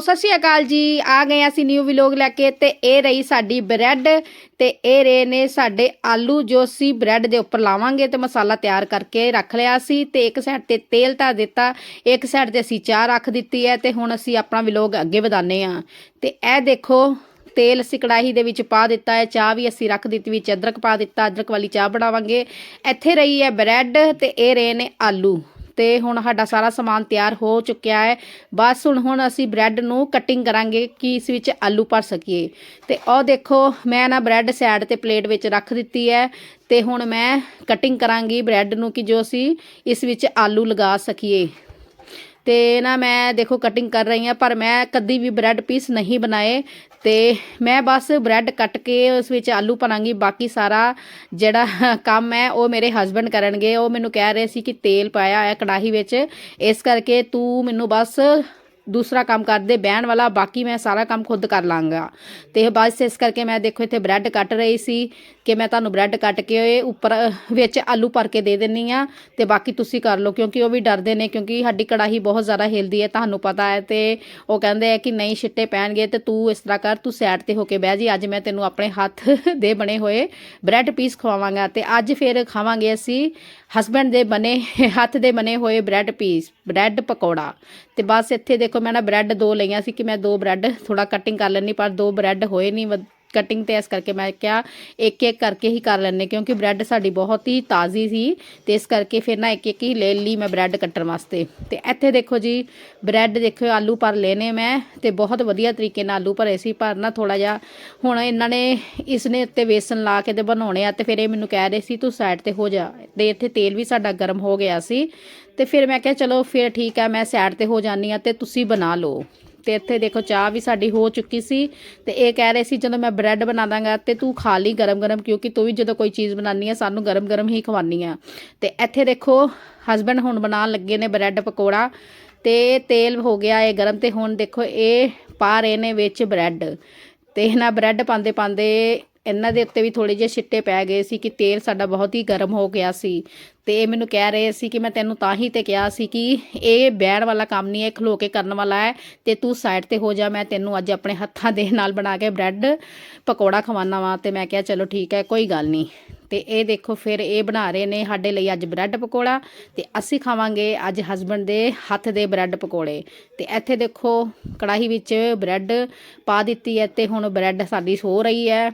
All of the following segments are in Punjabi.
ਸਤਿ ਸ਼੍ਰੀ ਅਕਾਲ ਜੀ, ਆ ਗਏ ਅਸੀਂ ਨਿਊ ਵਲੌਗ ਲੈ ਕੇ ਤੇ ਇਹ ਰਹੀ ਸਾਡੀ ਬ੍ਰੈਡ ਤੇ ਇਹ ਰਹੇ ਨੇ ਸਾਡੇ ਆਲੂ ਜੋ ਅਸੀਂ ਬ੍ਰੈਡ ਦੇ ਉੱਪਰ ਲਾਵਾਂਗੇ ਤੇ ਮਸਾਲਾ ਤਿਆਰ ਕਰਕੇ ਰੱਖ ਲਿਆ ਸੀ ਤੇ ਇੱਕ ਸਾਈਡ ਤੇ ਤੇਲ ਧਰ ਦਿੱਤਾ, ਇੱਕ ਸਾਈਡ ਤੇ ਅਸੀਂ ਚਾਹ ਰੱਖ ਦਿੱਤੀ ਹੈ ਤੇ ਹੁਣ ਅਸੀਂ ਆਪਣਾ ਵਲੌਗ ਅੱਗੇ ਵਧਾਉਂਦੇ ਆ ਤੇ ਇਹ ਦੇਖੋ, ਤੇਲ ਅਸੀਂ ਕੜਾਹੀ ਦੇ ਵਿੱਚ ਪਾ ਦਿੱਤਾ ਹੈ, ਚਾਹ ਵੀ ਅਸੀਂ ਰੱਖ ਦਿੱਤੀ, ਵਿੱਚ ਅਦਰਕ ਪਾ ਦਿੱਤਾ, ਅਦਰਕ ਵਾਲੀ ਚਾਹ ਬਣਾਵਾਂਗੇ। ਇੱਥੇ ਰਹੀ ਹੈ ਬ੍ਰੈਡ ਤੇ ਇਹ ਰਹੇ ਨੇ ਆਲੂ। ਤੇ ਹੁਣ ਸਾਡਾ ਸਾਰਾ ਸਮਾਨ ਤਿਆਰ ਹੋ ਚੁੱਕਿਆ ਹੈ। ਬਸ ਹੁਣ ਹੁਣ ਅਸੀਂ ਬ੍ਰੈਡ ਨੂੰ ਕਟਿੰਗ ਕਰਾਂਗੇ ਕਿ ਇਸ ਵਿੱਚ ਆਲੂ ਭਰ ਸਕੀਏ। ਤੇ ਉਹ ਦੇਖੋ, ਮੈਂ ਨਾ ਬ੍ਰੈਡ ਸਾਈਡ ਤੇ ਪਲੇਟ ਵਿੱਚ ਰੱਖ ਦਿੱਤੀ ਹੈ ਤੇ ਹੁਣ ਮੈਂ ਕਟਿੰਗ ਕਰਾਂਗੀ ਬ੍ਰੈਡ ਨੂੰ ਕਿ ਜੋ ਅਸੀਂ ਇਸ ਵਿੱਚ ਆਲੂ ਲਗਾ ਸਕੀਏ। ਤੇ ਨਾ ਮੈਂ ਦੇਖੋ ਕਟਿੰਗ ਕਰ ਰਹੀ ਹਾਂ, ਪਰ ਮੈਂ ਕਦੀ ਵੀ ਬ੍ਰੈਡ ਪੀਸ ਨਹੀਂ ਬਣਾਏ ਤੇ ਮੈਂ ਬਸ ਬ੍ਰੈਡ ਕੱਟ ਕੇ ਉਸ ਵਿੱਚ ਆਲੂ ਪਾਵਾਂਗੀ ਬਾਕੀ ਸਾਰਾ ਜਿਹੜਾ ਕੰਮ ਹੈ ਉਹ ਮੇਰੇ ਹਸਬੰਡ ਕਰਨਗੇ। ਉਹ ਮੈਨੂੰ ਕਹਿ ਰਹੇ ਸੀ ਕਿ ਤੇਲ ਪਾਇਆ ਹੈ ਕੜਾਹੀ ਵਿੱਚ, ਇਸ ਕਰਕੇ ਤੂੰ ਮੈਨੂੰ ਬਸ ਦੂਸਰਾ ਕੰਮ ਕਰਦੇ, ਬਹਿਣ ਵਾਲਾ, ਬਾਕੀ ਮੈਂ ਸਾਰਾ ਕੰਮ ਖੁਦ ਕਰ ਲਾਂਗਾ। ਤੇ ਬਸ ਇਸ ਕਰਕੇ ਮੈਂ ਦੇਖੋ ਇੱਥੇ ਬ੍ਰੈਡ ਕੱਟ ਰਹੀ ਸੀ ਕਿ ਮੈਂ ਤੁਹਾਨੂੰ ਬ੍ਰੈਡ ਕੱਟ ਕੇ ਉੱਪਰ, ਵਿੱਚ ਆਲੂ ਭਰ ਕੇ ਦੇ ਦਿੰਨੀ ਆ ਤੇ ਬਾਕੀ ਤੁਸੀਂ ਕਰ ਲਓ, ਕਿਉਂਕਿ ਉਹ ਵੀ ਡਰਦੇ ਨੇ, ਕਿਉਂਕਿ ਸਾਡੀ ਕੜਾਹੀ ਬਹੁਤ ਜ਼ਿਆਦਾ ਹਿਲਦੀ ਹੈ, ਤੁਹਾਨੂੰ ਪਤਾ ਹੈ ਤੇ ਉਹ ਕਹਿੰਦੇ ਆ ਕਿ ਨਹੀਂ ਛਿੱਟੇ ਪੈਣਗੇ ਤੇ ਤੂੰ ਇਸ ਤਰ੍ਹਾਂ ਕਰ, ਤੂੰ ਸਾਈਡ ਤੇ ਹੋ ਕੇ ਬਹਿ ਜੀ, ਅੱਜ ਮੈਂ ਤੈਨੂੰ ਆਪਣੇ ਹੱਥ ਦੇ ਬਣੇ ਹੋਏ ਬ੍ਰੈਡ ਪੀਸ ਖਵਾਵਾਂਗਾ ਤੇ ਅੱਜ ਫਿਰ ਖਾਵਾਂਗੇ ਅਸੀਂ ਹਸਬੰਡ ਦੇ ਬਣੇ ਹੱਥ ਦੇ ਬਣੇ ਹੋਏ ਬ੍ਰੈਡ ਪੀਸ ਬ੍ਰੈਡ ਪਕੌੜਾ। ਤੇ ਬਸ ਇੱਥੇ ਦੇਖੋ ਮੈਂ ਨਾ ਬ੍ਰੈਡ ਦੋ ਲਈਆਂ ਸੀ ਕਿ ਮੈਂ ਦੋ ਬ੍ਰੈਡ ਥੋੜਾ ਕਟਿੰਗ ਕਰ ਲੈਣੀ ਪਰ ਦੋ ਬ੍ਰੈਡ ਹੋਏ ਨਹੀਂ ਕਟਿੰਗ ਤੇ ਇਸ ਕਰਕੇ ਮੈਂ ਕਿਹਾ ਇੱਕ ਇੱਕ ਕਰਕੇ ਹੀ ਕਰ ਲੈਣੇ ਕਿਉਂਕਿ ਬ੍ਰੈਡ ਸਾਡੀ ਬਹੁਤ ਹੀ ਤਾਜ਼ੀ ਸੀ ਤੇ ਇਸ ਕਰਕੇ ਫਿਰ ਨਾ ਇੱਕ ਇੱਕ ਹੀ ਲੈ ਲਈ ਮੈਂ ਬ੍ਰੈਡ ਕੱਟਣ ਵਾਸਤੇ। ਤੇ ਇੱਥੇ ਦੇਖੋ ਜੀ ਬ੍ਰੈਡ ਦੇਖੋ ਆਲੂ ਭਰ ਲਏ ਨੇ ਮੈਂ, ਤੇ ਬਹੁਤ ਵਧੀਆ ਤਰੀਕੇ ਨਾਲ ਆਲੂ ਭਰੇ ਸੀ, ਪਰ ਨਾ ਥੋੜਾ ਜਿਹਾ ਹੁਣ ਇਹਨਾਂ ਨੇ ਇਸ ਨੇ ਉੱਤੇ ਵੇਸਣ ਲਾ ਕੇ ਤੇ ਬਣਾਉਣੇ ਆ ਤੇ ਫਿਰ ਇਹ ਮੈਨੂੰ ਕਹਿ ਰਹੇ ਸੀ, ਤੂੰ ਸਾਈਡ ਤੇ ਹੋ ਜਾ ਤੇ ਇੱਥੇ ਤੇਲ ਵੀ ਸਾਡਾ ਗਰਮ ਹੋ ਗਿਆ ਸੀ। ਤੇ ਫਿਰ ਮੈਂ ਕਿਹਾ, ਚਲੋ ਫਿਰ ਠੀਕ ਹੈ, ਮੈਂ ਸਾਈਡ ਤੇ ਹੋ ਜਾਨੀ ਆ ਤੇ ਤੁਸੀਂ ਬਣਾ ਲਓ। ਤੇ ਇੱਥੇ ਦੇਖੋ, ਚਾਹ ਵੀ ਸਾਡੀ ਹੋ ਚੁੱਕੀ ਸੀ ਤੇ ਇਹ ਕਹਿ ਰਹੇ ਸੀ, ਜਦੋਂ ਮੈਂ ਬ੍ਰੈਡ ਬਣਾ ਦਾਂਗਾ ਤੇ ਤੂੰ ਖਾ ਲਈ ਗਰਮ ਗਰਮ ਕਿਉਂਕਿ ਤੂੰ ਵੀ ਜਦੋਂ ਕੋਈ ਚੀਜ਼ ਬਣਾਉਣੀ ਆ ਸਾਨੂੰ ਗਰਮ ਗਰਮ ਹੀ ਖਵਾਨੀ ਆ ਤੇ ਇੱਥੇ ਦੇਖੋ ਹਸਬੰਡ ਹੁਣ ਬਣਾਉਣ ਲੱਗੇ ਨੇ ਬ੍ਰੈਡ ਪਕੌੜਾ ਤੇ ਤੇਲ ਹੋ ਗਿਆ ਇਹ ਗਰਮ ਤੇ ਹੁਣ ਦੇਖੋ, ਇਹ ਪਾ ਰਹੇ ਨੇ ਵਿੱਚ ਬ੍ਰੈਡ ਤੇ ਇਹਨਾਂ ਬ੍ਰੈਡ ਪਾਉਂਦੇ ਪਾਉਂਦੇ ਇਹਨਾਂ ਦੇ ਉੱਤੇ ਵੀ ਥੋੜੇ ਜਿਹੇ ਛਿੱਟੇ ਪੈ ਗਏ ਸੀ ਕਿ ਤੇਲ ਸਾਡਾ ਬਹੁਤ ਹੀ ਗਰਮ ਹੋ ਗਿਆ ਸੀ। ਤੇ ਇਹ ਮੈਨੂੰ ਕਹਿ ਰਹੇ ਸੀ ਕਿ ਮੈਂ ਤੈਨੂੰ ਤਾਂ ਹੀ ਤੇ ਕਿਹਾ ਸੀ ਕਿ ਇਹ ਬੈਣ ਵਾਲਾ ਕੰਮ ਨਹੀਂ ਹੈ ਖਲੋ ਕੇ ਕਰਨ ਵਾਲਾ ਹੈ ਤੇ ਤੂੰ ਸਾਈਡ ਤੇ ਹੋ ਜਾ, ਮੈਂ ਤੈਨੂੰ ਅੱਜ ਆਪਣੇ ਹੱਥਾਂ ਦੇ ਨਾਲ ਬਣਾ ਕੇ ਬ੍ਰੈਡ ਪਕੌੜਾ ਖਵਾਉਣਾ ਵਾਂ ਤੇ ਮੈਂ ਕਿਹਾ ਚਲੋ ਠੀਕ ਹੈ, ਕੋਈ ਗੱਲ ਨਹੀਂ। ਤੇ ਇਹ ਦੇਖੋ ਫਿਰ ਇਹ ਬਣਾ ਰਹੇ ਨੇ ਸਾਡੇ ਲਈ ਅੱਜ ਬ੍ਰੈਡ ਪਕੌੜਾ ਤੇ ਅਸੀਂ ਖਾਵਾਂਗੇ ਅੱਜ ਹਸਬੰਡ ਦੇ ਹੱਥ ਦੇ ਬ੍ਰੈਡ ਪਕੌੜੇ। ਤੇ ਇੱਥੇ ਦੇਖੋ ਕੜਾਹੀ ਵਿੱਚ ਬ੍ਰੈਡ ਪਾ ਦਿੱਤੀ ਹੈ ਤੇ ਹੁਣ ਬ੍ਰੈਡ ਸਾਡੀ ਸੋ ਰਹੀ ਹੈ।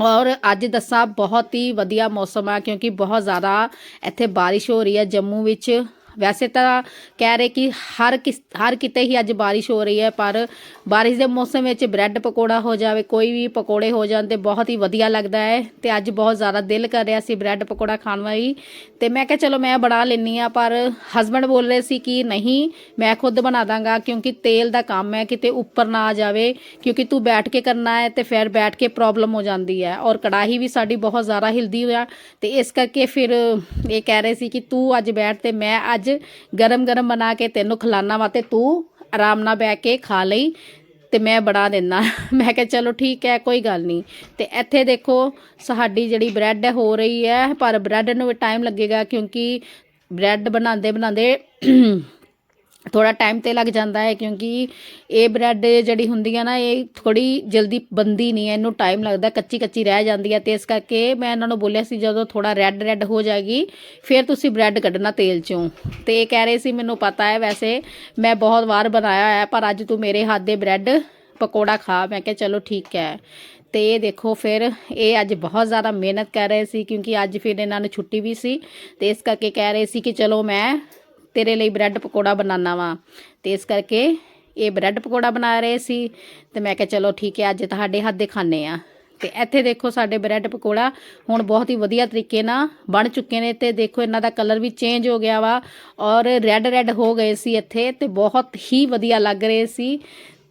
ਔਰ ਅੱਜ ਦੱਸਾਂ ਬਹੁਤ ਹੀ ਵਧੀਆ ਮੌਸਮ ਹੈ ਕਿਉਂਕਿ ਬਹੁਤ ਜ਼ਿਆਦਾ ਇੱਥੇ ਬਾਰਿਸ਼ ਹੋ ਰਹੀ ਹੈ ਜੰਮੂ ਵਿੱਚ। ਵੈਸੇ ਤਾਂ ਕਹਿ ਰਹੇ ਕਿ ਹਰ ਕਿਸ, ਹਰ ਕਿਤੇ ਹੀ ਅੱਜ ਬਾਰਿਸ਼ ਹੋ ਰਹੀ ਹੈ, ਪਰ ਬਾਰਿਸ਼ ਦੇ ਮੌਸਮ ਵਿੱਚ ਬ੍ਰੈਡ ਪਕੌੜਾ ਹੋ ਜਾਵੇ, ਕੋਈ ਵੀ ਪਕੌੜੇ ਹੋ ਜਾਣ ਤੇ ਬਹੁਤ ਹੀ ਵਧੀਆ ਲੱਗਦਾ ਹੈ ਤੇ ਅੱਜ ਬਹੁਤ ਜ਼ਿਆਦਾ ਦਿਲ ਕਰ ਰਿਹਾ ਸੀ ਬ੍ਰੈਡ ਪਕੌੜਾ ਖਾਣ ਵਾਲੀ। ਤੇ ਮੈਂ ਕਿਹਾ ਚਲੋ ਮੈਂ ਬਣਾ ਲੈਣੀ ਆ ਪਰ ਹਸਬੰਡ ਬੋਲ ਰਹੇ ਸੀ ਕਿ ਨਹੀਂ, ਮੈਂ ਖੁਦ ਬਣਾ ਦਾਂਗਾ ਕਿਉਂਕਿ ਤੇਲ ਦਾ ਕੰਮ ਹੈ, ਕਿਤੇ ਉੱਪਰ ਨਾ ਆ ਜਾਵੇ, ਕਿਉਂਕਿ ਤੂੰ ਬੈਠ ਕੇ ਕਰਨਾ ਹੈ ਤੇ ਫਿਰ ਬੈਠ ਕੇ ਪ੍ਰੋਬਲਮ ਹੋ ਜਾਂਦੀ ਹੈ ਔਰ ਕੜਾਹੀ ਵੀ ਸਾਡੀ ਬਹੁਤ ਜ਼ਿਆਦਾ ਹਿਲਦੀ ਹੋਇਆ। ਤੇ ਇਸ ਕਰਕੇ ਫਿਰ ਇਹ ਕਹਿ ਰਹੇ ਸੀ ਕਿ ਤੂੰ ਅੱਜ ਬੈਠ ਤੇ ਮੈਂ ਅੱਜ ਗਰਮ ਗਰਮ ਬਣਾ ਕੇ ਤੈਨੂੰ ਖਿਲਾਣਾ ਵਾ ਤੇ ਤੂੰ ਆਰਾਮ ਨਾਲ ਬੈ ਕੇ ਖਾ ਲਈ ਤੇ ਮੈਂ ਬਣਾ ਦਿੰਦਾ ਮੈਂ ਕਿਹਾ ਚਲੋ ਠੀਕ ਹੈ, ਕੋਈ ਗੱਲ ਨਹੀਂ। ਤੇ ਇੱਥੇ ਦੇਖੋ, ਸਾਡੀ ਜਿਹੜੀ ਬ੍ਰੈਡ ਹੋ ਰਹੀ ਹੈ, ਪਰ ਬ੍ਰੈਡ ਨੂੰ ਵੀ ਟਾਈਮ ਲੱਗੇਗਾ ਕਿਉਂਕਿ ਬ੍ਰੈਡ ਬਣਾਉਂਦੇ ਬਣਾਉਂਦੇ ਥੋੜਾ ਟਾਈਮ ਤੇ ਲੱਗ ਜਾਂਦਾ ਹੈ ਕਿਉਂਕਿ ਇਹ ਬ੍ਰੈਡ ਜਿਹੜੀ ਹੁੰਦੀ ਹੈ ਨਾ, ਇਹ ਥੋੜੀ ਜਲਦੀ ਬੰਦੀ ਨਹੀਂ ਹੈ, ਇਹਨੂੰ ਟਾਈਮ ਲੱਗਦਾ, ਕੱਚੀ ਕੱਚੀ ਰਹਿ ਜਾਂਦੀ ਹੈ ਤੇ ਇਸ ਕਰਕੇ ਮੈਂ ਇਹਨਾਂ ਨੂੰ ਬੋਲਿਆ ਸੀ, ਜਦੋਂ ਥੋੜਾ ਰੈੱਡ ਰੈੱਡ ਹੋ ਜਾਏਗੀ, ਫਿਰ ਤੁਸੀਂ ਬ੍ਰੈਡ ਕੱਢਣਾ ਤੇਲ ਚੋਂ। ਤੇ ਇਹ ਕਹਿ ਰਹੇ ਸੀ, ਮੈਨੂੰ ਪਤਾ ਹੈ ਵੈਸੇ, ਮੈਂ ਬਹੁਤ ਵਾਰ ਬਣਾਇਆ ਹੈ ਪਰ ਅੱਜ ਤੂੰ ਮੇਰੇ ਹੱਥ ਦੇ ਬ੍ਰੈਡ ਪਕੌੜਾ ਖਾ। ਮੈਂ ਕਿਹਾ, ਚਲੋ ਠੀਕ ਹੈ। ਤੇ ਇਹ ਦੇਖੋ, ਫਿਰ ਇਹ ਅੱਜ ਬਹੁਤ ਜ਼ਿਆਦਾ ਮਿਹਨਤ ਕਰ ਰਹੇ ਸੀ, ਕਿਉਂਕਿ ਅੱਜ ਫਿਰ ਇਹਨਾਂ ਨੂੰ ਛੁੱਟੀ ਵੀ ਸੀ। ਤੇ ਇਸ ਕਰਕੇ ਕਹਿ ਰਹੇ ਸੀ ਕਿ, ਚਲੋ ਮੈਂ ਤੇਰੇ ਲਈ ਬ੍ਰੈਡ ਪਕੌੜਾ ਬਣਾਉਣਾ ਵਾ। ਤੇ ਇਸ ਕਰਕੇ ਇਹ ਬ੍ਰੈਡ ਪਕੌੜਾ ਬਣਾ ਰਹੇ ਸੀ। ਤੇ ਮੈਂ ਕਿਹਾ, ਚਲੋ ਠੀਕ ਹੈ, ਅੱਜ ਤੁਹਾਡੇ ਹੱਥ ਦੇ ਖਾਣੇ ਆ ਤੇ ਇੱਥੇ ਦੇਖੋ, ਸਾਡੇ ਬ੍ਰੈਡ ਪਕੌੜਾ ਹੁਣ ਬਹੁਤ ਹੀ ਵਧੀਆ ਤਰੀਕੇ ਨਾਲ ਬਣ ਚੁੱਕੇ ਨੇ। ਤੇ ਦੇਖੋ, ਇਹਨਾਂ ਦਾ ਕਲਰ ਵੀ ਚੇਂਜ ਹੋ ਗਿਆ ਵਾ। ਔਰ ਰੈੱਡ ਰੈੱਡ ਹੋ ਗਏ ਸੀ ਇੱਥੇ ਤੇ ਬਹੁਤ ਹੀ ਵਧੀਆ ਲੱਗ ਰਹੇ ਸੀ।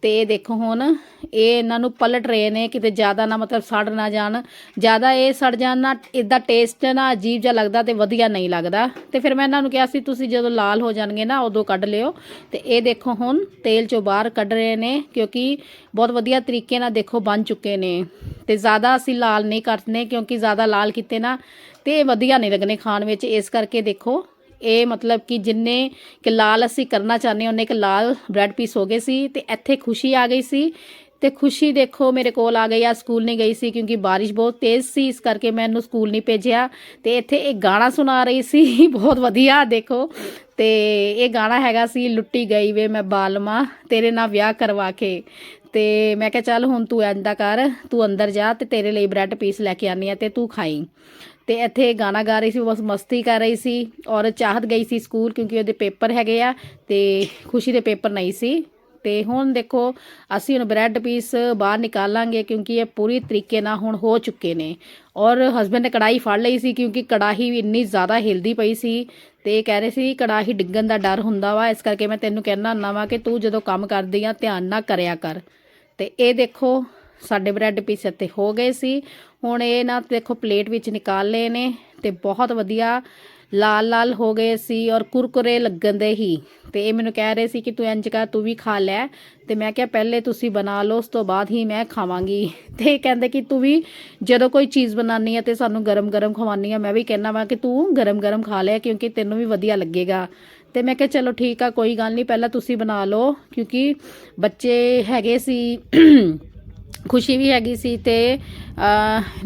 ਤੇ ਇਹ ਦੇਖੋ ਹੁਣ ਇਹ ਇਹਨਾਂ ਨੂੰ ਪਲਟ ਰਹੇ ਨੇ, ਕਿਤੇ ਜ਼ਿਆਦਾ ਨਾ ਮਤਲਬ ਸੜ ਨਾ ਜਾਣ। ਜ਼ਿਆਦਾ ਇਹ ਸੜ ਜਾਣ ਨਾ ਇਦਾਂ ਟੇਸਟ ਨਾ ਅਜੀਬ ਜਿਹਾ ਲੱਗਦਾ ਤੇ ਵਧੀਆ ਨਹੀਂ ਲੱਗਦਾ। ਤੇ ਫਿਰ ਮੈਂ ਇਹਨਾਂ ਨੂੰ ਕਿਹਾ ਸੀ, ਤੁਸੀਂ ਜਦੋਂ ਲਾਲ ਹੋ ਜਾਣਗੇ ਨਾ, ਉਦੋਂ ਕੱਢ ਲਿਓ। ਤੇ ਇਹ ਦੇਖੋ ਹੁਣ ਤੇਲ ਚੋਂ ਬਾਹਰ ਕੱਢ ਰਹੇ ਨੇ, ਕਿਉਂਕਿ ਬਹੁਤ ਵਧੀਆ ਤਰੀਕੇ ਨਾਲ ਦੇਖੋ ਬਣ ਚੁੱਕੇ ਨੇ। ਤੇ ਜ਼ਿਆਦਾ ਅਸੀਂ ਲਾਲ ਨਹੀਂ ਕਰਨੇ ਕਿਉਂਕਿ ਜ਼ਿਆਦਾ ਲਾਲ ਕੀਤੇ ਨਾ, ਤੇ ਇਹ ਵਧੀਆ ਨਹੀਂ ਲੱਗਣੇ ਖਾਣ ਵਿੱਚ। ਇਸ ਕਰਕੇ ਦੇਖੋ ਇਹ ਮਤਲਬ ਕਿ ਜਿੰਨੇ ਕਿ ਲਾਲ ਅਸੀਂ ਕਰਨਾ ਚਾਹੁੰਦੇ ਹਾਂ, ਉਹਨੇ ਕਿ ਲਾਲ ਬ੍ਰੈਡ ਪੀਸ ਹੋ ਗਏ ਸੀ ਤੇ ਇੱਥੇ ਖੁਸ਼ੀ ਆ ਗਈ ਸੀ। ਤੇ ਖੁਸ਼ੀ ਦੇਖੋ ਮੇਰੇ ਕੋਲ ਆ ਗਈ, ਆ ਸਕੂਲ ਨਹੀਂ ਗਈ ਸੀ ਕਿਉਂਕਿ ਬਾਰਿਸ਼ ਬਹੁਤ ਤੇਜ਼ ਸੀ, ਇਸ ਕਰਕੇ ਮੈਂ ਇਹਨੂੰ ਸਕੂਲ ਨਹੀਂ ਭੇਜਿਆ। ਤੇ ਇੱਥੇ ਇੱਕ ਗਾਣਾ ਸੁਣਾ ਰਹੀ ਸੀ, ਬਹੁਤ ਵਧੀਆ ਦੇਖੋ। ਤੇ ਇਹ ਗਾਣਾ ਹੈਗਾ ਸੀ, ਲੁੱਟੀ ਗਈ ਵੇ ਮੈਂ ਬਾਲਮਾ, ਤੇਰੇ ਨਾਲ ਵਿਆਹ ਕਰਵਾ ਕੇ। ਤੇ ਮੈਂ ਕਿਹਾ ਚੱਲ ਹੁਣ ਤੂੰ ਇੰਦਾ ਕਰ, ਤੂੰ ਅੰਦਰ ਜਾ ਤੇ ਤੇਰੇ ਲਈ ਬ੍ਰੈਡ ਪੀਸ ਲੈ ਕੇ ਆਨੀ ਆ ਤੇ ਤੂੰ ਖਾਈ। ਤੇ ਇੱਥੇ ਗਾਣਾ ਗਾ ਰਹੀ ਸੀ, ਬਸ ਮਸਤੀ ਕਰ ਰਹੀ ਸੀ ਔਰ ਚਾਹਤ ਗਈ ਸੀ ਸਕੂਲ ਕਿਉਂਕਿ ਉਹਦੇ ਪੇਪਰ ਹੈਗੇ ਆ ਤੇ ਖੁਸ਼ੀ ਦੇ ਪੇਪਰ ਨਹੀਂ ਸੀ। ਤੇ ਹੁਣ ਦੇਖੋ, ਅਸੀਂ ਹੁਣ ਬ੍ਰੈਡ ਪੀਸ ਬਾਹਰ ਨਿਕਾਲਾਂਗੇ ਕਿਉਂਕਿ ਇਹ ਪੂਰੀ ਤਰੀਕੇ ਨਾਲ ਹੁਣ ਹੋ ਚੁੱਕੇ ਨੇ। ਔਰ ਹਸਬੰਡ ਨੇ ਕੜਾਈ ਫੜ ਲਈ ਸੀ ਕਿਉਂਕਿ ਕੜਾਹੀ ਵੀ ਇੰਨੀ ਜ਼ਿਆਦਾ ਹਿਲਦੀ ਪਈ ਸੀ ਤੇ ਕਹਿ ਰਹੇ ਸੀ ਕੜਾਹੀ ਡਿੱਗਣ ਦਾ ਡਰ ਹੁੰਦਾ ਵਾ, ਇਸ ਕਰਕੇ ਮੈਂ ਤੈਨੂੰ ਕਹਿਣਾ ਹੁੰਦਾ ਵਾ ਕਿ ਤੂੰ ਜਦੋਂ ਕੰਮ ਕਰਦੀ ਆ, ਧਿਆਨ ਨਾਲ ਕਰਿਆ ਕਰ। ਤੇ ਇਹ ਦੇਖੋ, ਸਾਡੇ ਬ੍ਰੈਡ ਪੀਸ ਇੱਥੇ ਹੋ ਗਏ ਸੀ। ਹੁਣ ਇਹ ਨਾ ਦੇਖੋ, ਪਲੇਟ ਵਿੱਚ ਨਿਕਾਲ ਲਏ ਨੇ ਤੇ ਬਹੁਤ ਵਧੀਆ ਲਾਲ ਲਾਲ ਹੋ ਗਏ ਸੀ ਔਰ ਕੁਰਕੁਰੇ ਲੱਗਣ ਦੇ ਹੀ। ਤੇ ਇਹ ਮੈਨੂੰ ਕਹਿ ਰਹੇ ਸੀ ਕਿ ਤੂੰ ਇੰਜ ਕਰ, ਤੂੰ ਵੀ ਖਾ ਲੈ। ਤੇ ਮੈਂ ਕਿਹਾ, ਪਹਿਲੇ ਤੁਸੀਂ ਬਣਾ ਲਓ, ਉਸ ਤੋਂ ਬਾਅਦ ਹੀ ਮੈਂ ਖਾਵਾਂਗੀ। ਤੇ ਇਹ ਕਹਿੰਦੇ ਕਿ ਤੂੰ ਵੀ ਜਦੋਂ ਕੋਈ ਚੀਜ਼ ਬਣਾਉਣੀ ਹੈ ਤੇ ਸਾਨੂੰ ਗਰਮ-ਗਰਮ ਖਵਾਉਣੀ ਆ, ਮੈਂ ਵੀ ਕਹਿਣਾ ਵਾ ਕਿ ਤੂੰ ਗਰਮ-ਗਰਮ ਖਾ ਲੈ ਕਿਉਂਕਿ ਤੈਨੂੰ ਵੀ ਵਧੀਆ ਲੱਗੇਗਾ। ਤੇ ਮੈਂ ਕਿਹਾ ਚਲੋ ਠੀਕ ਆ, ਕੋਈ ਗੱਲ ਨਹੀਂ, ਪਹਿਲਾਂ ਤੁਸੀਂ ਬਣਾ ਲਓ, ਕਿਉਂਕਿ ਬੱਚੇ ਹੈਗੇ ਸੀ, ਖੁਸ਼ੀ ਵੀ ਹੈਗੀ ਸੀ ਤੇ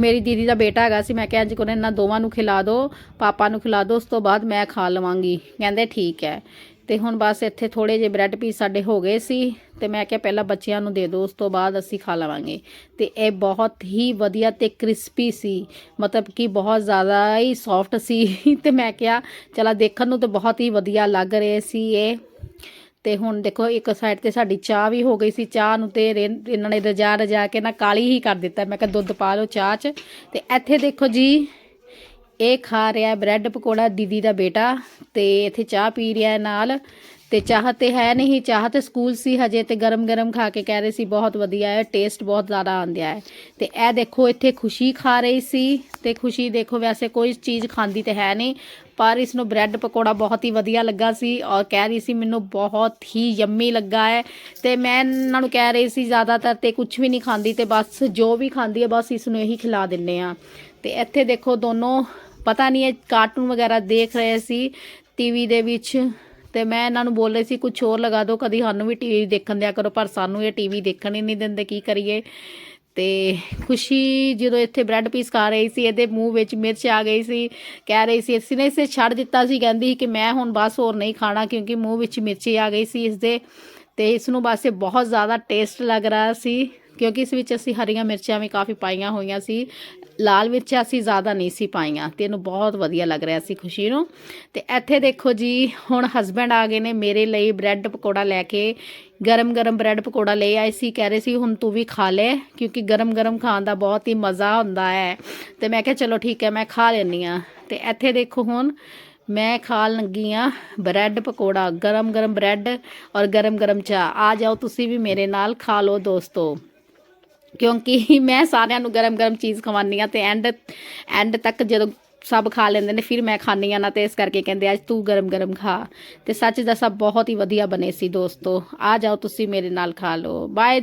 ਮੇਰੀ ਦੀਦੀ ਦਾ ਬੇਟਾ ਹੈਗਾ ਸੀ, ਮੈਂ ਕਿਹਾ ਅੱਜ ਕੋਨੇ ਇਹਨਾਂ ਦੋਵਾਂ ਨੂੰ ਖਿਲਾ ਦਿਓ ਪਾਪਾ ਨੂੰ ਖਿਲਾ ਦਿਓ ਉਸ ਤੋਂ ਬਾਅਦ ਮੈਂ ਖਾ ਲਵਾਂਗੀ, ਕਹਿੰਦੇ ਠੀਕ ਹੈ। ਤੇ ਹੁਣ ਬਸ ਇੱਥੇ ਥੋੜੇ ਜਿਹੇ ਬ੍ਰੈਡ ਪੀਸ ਸਾਡੇ ਹੋ ਗਏ ਸੀ ਤੇ ਮੈਂ ਕਿਹਾ ਪਹਿਲਾਂ ਬੱਚਿਆਂ ਨੂੰ ਦੇ ਦਿਓ, ਉਸ ਤੋਂ ਬਾਅਦ ਅਸੀਂ ਖਾ ਲਵਾਂਗੇ। ਤੇ ਇਹ ਬਹੁਤ ਹੀ ਵਧੀਆ ਤੇ ਕ੍ਰਿਸਪੀ ਸੀ, ਮਤਲਬ ਕਿ ਬਹੁਤ ਜ਼ਿਆਦਾ ਹੀ ਸੌਫਟ ਸੀ। ਤੇ ਮੈਂ ਕਿਹਾ, ਚਲਾ ਦੇਖਣ ਨੂੰ ਤੇ ਬਹੁਤ ਹੀ ਵਧੀਆ ਲੱਗ ਰਹੇ ਸੀ ਇਹ। ਤੇ ਹੁਣ ਦੇਖੋ, ਇੱਕ ਸਾਈਡ ਤੇ ਸਾਡੀ ਚਾਹ ਵੀ ਹੋ ਗਈ ਸੀ। ਚਾਹ ਨੂੰ ਤੇ ਇਹਨਾਂ ਨੇ ਰਜਾ ਰਜਾ ਕੇ ਨਾ ਕਾਲੀ ਹੀ ਕਰ ਦਿੱਤਾ। ਮੈਂ ਕਿਹਾ ਦੁੱਧ ਪਾ ਲਓ ਚਾਹ 'ਚ। ਤੇ ਇੱਥੇ ਦੇਖੋ ਜੀ ਇਹ ਖਾ ਰਿਹਾ ਬ੍ਰੈਡ ਪਕੌੜਾ ਦੀਦੀ ਦਾ ਬੇਟਾ ਤੇ ਇੱਥੇ ਚਾਹ ਪੀ ਰਿਹਾ ਹੈ ਨਾਲ ਤੇ ਚਾਹ ਤੇ ਹੈ ਨਹੀਂ, ਚਾਹ ਤੇ ਸਕੂਲ ਸੀ ਹਜੇ ਤੇ ਗਰਮ ਗਰਮ ਖਾ ਕੇ ਕਹਿ ਰਹੇ ਸੀ ਬਹੁਤ ਵਧੀਆ ਹੈ ਟੇਸਟ ਬਹੁਤ ਜ਼ਿਆਦਾ ਆਂਦਿਆ ਹੈ। ਤੇ ਇਹ ਦੇਖੋ ਇੱਥੇ ਖੁਸ਼ੀ ਖਾ ਰਹੀ ਸੀ ਤੇ ਖੁਸ਼ੀ ਦੇਖੋ ਵੈਸੇ ਕੋਈ ਚੀਜ਼ ਖਾਂਦੀ ਤੇ ਹੈ ਨਹੀਂ, ਪਰ ਇਸ ਨੂੰ ਬ੍ਰੈਡ ਪਕੌੜਾ ਬਹੁਤ ਹੀ ਵਧੀਆ ਲੱਗਾ ਸੀ ਔਰ ਕਹਿ ਰਹੀ ਸੀ ਮੈਨੂੰ ਬਹੁਤ ਹੀ ਯੰਮੀ ਲੱਗਾ ਹੈ ਤੇ ਮੈਂ ਇਹਨਾਂ ਨੂੰ ਕਹਿ ਰਹੀ ਸੀ ਜ਼ਿਆਦਾਤਰ ਤੇ ਕੁਝ ਵੀ ਨਹੀਂ ਖਾਂਦੀ ਤੇ ਬਸ ਜੋ ਵੀ ਖਾਂਦੀ ਹੈ ਬਸ ਇਸ ਨੂੰ ਇਹੀ ਖਿਲਾ ਦਿੰਨੇ ਆ ਤੇ ਇੱਥੇ ਦੇਖੋ ਦੋਨੋਂ ਪਤਾ ਨਹੀਂ ਇਹ ਕਾਰਟੂਨ ਵਗੈਰਾ ਦੇਖ ਰਹੇ ਸੀ ਟੀਵੀ ਦੇ ਵਿੱਚ। ਤੇ ਮੈਂ ਇਹਨਾਂ ਨੂੰ ਬੋਲ ਰਹੀ ਸੀ ਕੁਝ ਹੋਰ ਲਗਾ ਦਿਓ, ਕਦੀ ਸਾਨੂੰ ਵੀ ਟੀਵੀ ਦੇਖਣ ਦਿਆ ਕਰੋ, ਪਰ ਸਾਨੂੰ ਇਹ ਟੀਵੀ ਦੇਖਣ ਹੀ ਨਹੀਂ ਦਿੰਦੇ, ਕੀ ਕਰੀਏ? ਤੇ ਖੁਸ਼ੀ ਜਦੋਂ ਇੱਥੇ ਬ੍ਰੈਡ ਪੀਸ ਖਾ ਰਹੀ ਸੀ, ਇਹਦੇ ਮੂੰਹ ਵਿੱਚ ਮਿਰਚ ਆ ਗਈ ਸੀ, ਕਹਿ ਰਹੀ ਸੀ ਇਸ ਨੇ ਇਸੇ ਛੱਡ ਦਿੱਤਾ ਸੀ, ਕਹਿੰਦੀ ਸੀ ਕਿ ਮੈਂ ਹੁਣ ਬਸ ਹੋਰ ਨਹੀਂ ਖਾਣਾ, ਕਿਉਂਕਿ ਮੂੰਹ ਵਿੱਚ ਮਿਰਚੀ ਆ ਗਈ ਸੀ ਇਸ ਦੇ ਤੇ ਇਸ ਨੂੰ ਬਸ ਇਹ ਬਹੁਤ ਜ਼ਿਆਦਾ ਟੇਸਟ ਲੱਗ ਰਿਹਾ ਸੀ। ਕਿਉਂਕਿ ਇਸ ਵਿੱਚ ਅਸੀਂ ਹਰੀਆਂ ਮਿਰਚਾਂ ਵੀ ਕਾਫੀ ਪਾਈਆਂ ਹੋਈਆਂ ਸੀ। ਲਾਲ ਮਿਰਚਾਂ ਅਸੀਂ ਜ਼ਿਆਦਾ ਨਹੀਂ ਸੀ ਪਾਈਆਂ ਤੇ ਇਹਨੂੰ ਬਹੁਤ ਵਧੀਆ ਲੱਗ ਰਿਹਾ ਸੀ ਖੁਸ਼ੀ ਨੂੰ। ਤੇ ਇੱਥੇ ਦੇਖੋ ਜੀ, ਹੁਣ ਹਸਬੈਂਡ ਆ ਗਏ ਨੇ ਮੇਰੇ ਲਈ ਬ੍ਰੈਡ ਪਕੌੜਾ ਲੈ ਕੇ। ਗਰਮ ਗਰਮ ਬ੍ਰੈਡ ਪਕੌੜਾ ਲੈ ਆਏ ਸੀ, ਕਹਿ ਰਹੇ ਸੀ, ਹੁਣ ਤੂੰ ਵੀ ਖਾ ਲੈ, ਕਿਉਂਕਿ ਗਰਮ ਗਰਮ ਖਾਣ ਦਾ ਬਹੁਤ ਹੀ ਮਜ਼ਾ ਹੁੰਦਾ ਹੈ। ਤੇ ਮੈਂ ਕਿਹਾ, ਚਲੋ ਠੀਕ ਹੈ, ਮੈਂ ਖਾ ਲੈਂਦੀ ਆ ਤੇ ਇੱਥੇ ਦੇਖੋ ਹੁਣ ਮੈਂ ਖਾਣ ਲੱਗੀ ਆ ਬ੍ਰੈਡ ਪਕੌੜਾ, ਗਰਮ ਗਰਮ ਬ੍ਰੈਡ ਔਰ ਗਰਮ ਗਰਮ ਚਾਹ। ਆ ਜਾਓ, ਤੁਸੀਂ ਵੀ ਮੇਰੇ ਨਾਲ ਖਾ ਲਓ ਦੋਸਤੋ। ਕਿਉਂਕਿ ਮੈਂ ਸਾਰਿਆਂ ਨੂੰ ਗਰਮ-ਗਰਮ ਚੀਜ਼ ਖਵਾਨੀ ਆ ਤੇ ਐਂਡ ਐਂਡ ਤੱਕ ਜਦੋਂ ਸਭ ਖਾ ਲੈਂਦੇ ਨੇ, ਫਿਰ ਮੈਂ ਖਾਣੀ ਆ ਨਾ ਤੇ ਇਸ ਕਰਕੇ ਕਹਿੰਦੇ ਅੱਜ ਤੂੰ ਗਰਮ-ਗਰਮ ਖਾ। ਤੇ ਸੱਚ ਦੱਸਾਂ, ਬਹੁਤ ਹੀ ਵਧੀਆ ਬਣੇ ਸੀ ਦੋਸਤੋ। ਆ ਜਾਓ ਤੁਸੀਂ ਮੇਰੇ ਨਾਲ ਖਾ ਲਓ। ਬਾਏ